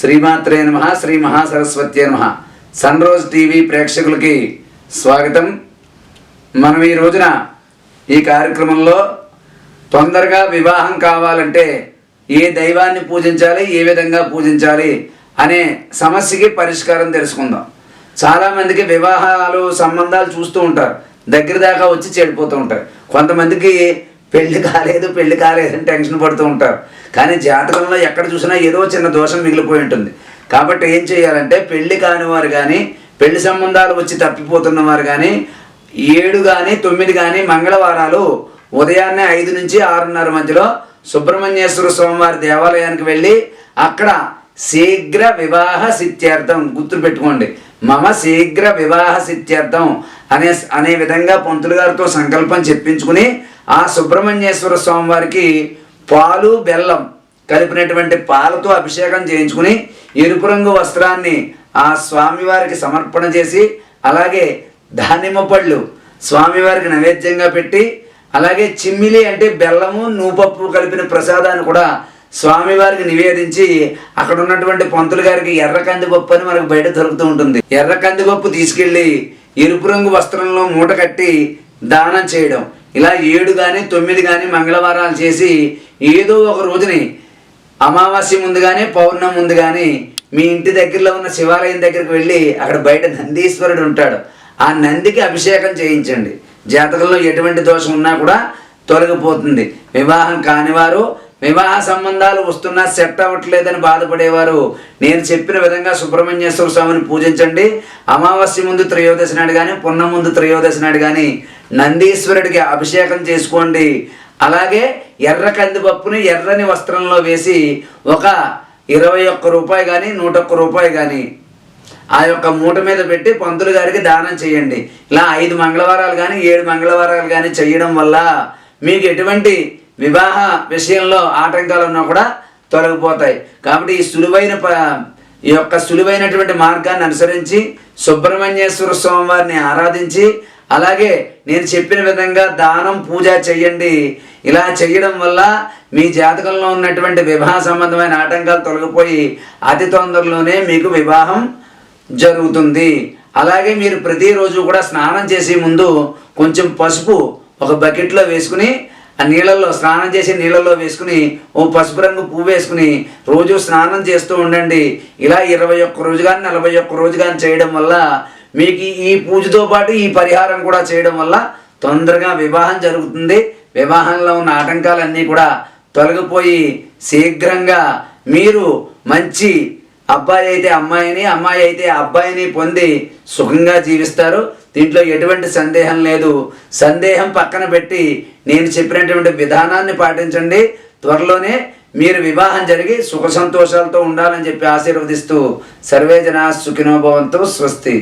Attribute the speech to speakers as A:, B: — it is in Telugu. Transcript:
A: శ్రీమాత్రే నమ శ్రీ మహాసరస్వత్యే నమ. సన్ రోజ్ టీవీ ప్రేక్షకులకి స్వాగతం. మనం ఈ రోజున ఈ కార్యక్రమంలో తొందరగా వివాహం కావాలంటే ఏ దైవాన్ని పూజించాలి ఏ విధంగా పూజించాలి అనే సమస్యకి పరిష్కారం తెలుసుకుందాం. చాలామందికి వివాహాలు సంబంధాలు చూస్తూ ఉంటారు. దగ్గర దాకా వచ్చి చెడిపోతూ ఉంటారు. కొంతమందికి పెళ్ళి కాలేదు పెళ్ళి కాలేదు అని టెన్షన్ పడుతూ ఉంటారు. కానీ జాతకంలో ఎక్కడ చూసినా ఏదో చిన్న దోషం మిగిలిపోయి ఉంటుంది. కాబట్టి ఏం చేయాలంటే పెళ్ళి కాని వారు కానీ పెళ్ళి సంబంధాలు వచ్చి తప్పిపోతున్న వారు కానీ ఏడు కానీ తొమ్మిది కానీ మంగళవారాలు ఉదయాన్నే ఐదు నుంచి ఆరున్నర మధ్యలో సుబ్రహ్మణ్యేశ్వర స్వామివారి దేవాలయానికి వెళ్ళి అక్కడ శీఘ్ర వివాహ సిత్యార్థం గుర్తుపెట్టుకోండి మమ శీఘ్ర వివాహ సిత్యార్థం అనే అనే విధంగా పంతులు గారితో సంకల్పం చెప్పించుకుని ఆ సుబ్రహ్మణ్యేశ్వర స్వామివారికి పాలు బెల్లం కలిపినటువంటి పాలతో అభిషేకం చేయించుకుని ఎరుపు రంగు వస్త్రాన్ని ఆ స్వామివారికి సమర్పణ చేసి అలాగే దానిమ్మ పళ్ళు స్వామివారికి నైవేద్యంగా పెట్టి అలాగే చిమ్మిలి అంటే బెల్లము నూపప్పు కలిపిన ప్రసాదాన్ని కూడా స్వామివారికి నివేదించి అక్కడ ఉన్నటువంటి పంతులు గారికి ఎర్ర కందిపప్పు అని మనకు బయట దొరుకుతూ ఉంటుంది. ఎర్ర కందిపప్పు తీసుకెళ్ళి ఎరుపు రంగు వస్త్రంలో మూట కట్టి దానం చేయడం. ఇలా ఏడు కానీ తొమ్మిది కానీ మంగళవారాలు చేసి ఏదో ఒక రోజుని అమావాస్య ముందు కానీ పౌర్ణమి ముందు కానీ మీ ఇంటి దగ్గరలో ఉన్న శివాలయం దగ్గరికి వెళ్ళి అక్కడ బయట నందీశ్వరుడు ఉంటాడు. ఆ నందికి అభిషేకం చేయించండి. జాతకంలో ఎటువంటి దోషం ఉన్నా కూడా తొలగిపోతుంది. వివాహం కానివారు వివాహ సంబంధాలు వస్తున్నా సెట్ అవ్వట్లేదని బాధపడేవారు నేను చెప్పిన విధంగా సుబ్రహ్మణ్యేశ్వర స్వామిని పూజించండి. అమావాస్య ముందు త్రయోదశి నాడు కానీ పున్నం ముందు త్రయోదశి నాడు కానీ నందీశ్వరుడికి అభిషేకం చేసుకోండి. అలాగే ఎర్ర కందిపప్పుని ఎర్రని వస్త్రంలో వేసి ఒక ఇరవై ఒక్క రూపాయి కానీ నూట ఒక్క రూపాయి కానీ ఆ యొక్క మూట మీద పెట్టి పంతులు గారికి దానం చేయండి. ఇలా ఐదు మంగళవారాలు కానీ ఏడు మంగళవారాలు కానీ చేయడం వల్ల మీకు ఎటువంటి వివాహ విషయంలో ఆటంకాలు ఉన్నా కూడా తొలగిపోతాయి. కాబట్టి ఈ సులువైన ప ఈ యొక్క సులువైనటువంటి మార్గాన్ని అనుసరించి సుబ్రహ్మణ్యేశ్వర స్వామి వారిని ఆరాధించి అలాగే నేను చెప్పిన విధంగా దానం పూజ చెయ్యండి. ఇలా చేయడం వల్ల మీ జాతకంలో ఉన్నటువంటి వివాహ సంబంధమైన ఆటంకాలు తొలగిపోయి అతి తొందరలోనే మీకు వివాహం జరుగుతుంది. అలాగే మీరు ప్రతిరోజు కూడా స్నానం చేసే ముందు కొంచెం పసుపు ఒక బకెట్లో వేసుకుని ఆ నీళ్ళల్లో స్నానం చేసి నీళ్ళల్లో వేసుకుని ఓ పసుపు రంగు పువ్వు వేసుకుని రోజు స్నానం చేస్తూ ఉండండి. ఇలా ఇరవై ఒక్క రోజు కానీ నలభై ఒక్క రోజు కానీ చేయడం వల్ల మీకు ఈ పూజతో పాటు ఈ పరిహారం కూడా చేయడం వల్ల తొందరగా వివాహం జరుగుతుంది. వివాహంలో ఉన్న ఆటంకాలన్నీ కూడా తొలగిపోయి శీఘ్రంగా మీరు మంచి అబ్బాయి అయితే అమ్మాయిని అమ్మాయి అయితే అబ్బాయిని పొంది సుఖంగా జీవిస్తారు. దీంట్లో ఎటువంటి సందేహం లేదు. సందేహం పక్కన పెట్టి నేను చెప్పినటువంటి విధానాన్ని పాటించండి. త్వరలోనే మీరు వివాహం జరిగి సుఖ సంతోషాలతో ఉండాలని చెప్పి ఆశీర్వదిస్తూ సర్వే జనా సుఖినోభవంతో స్వస్తి.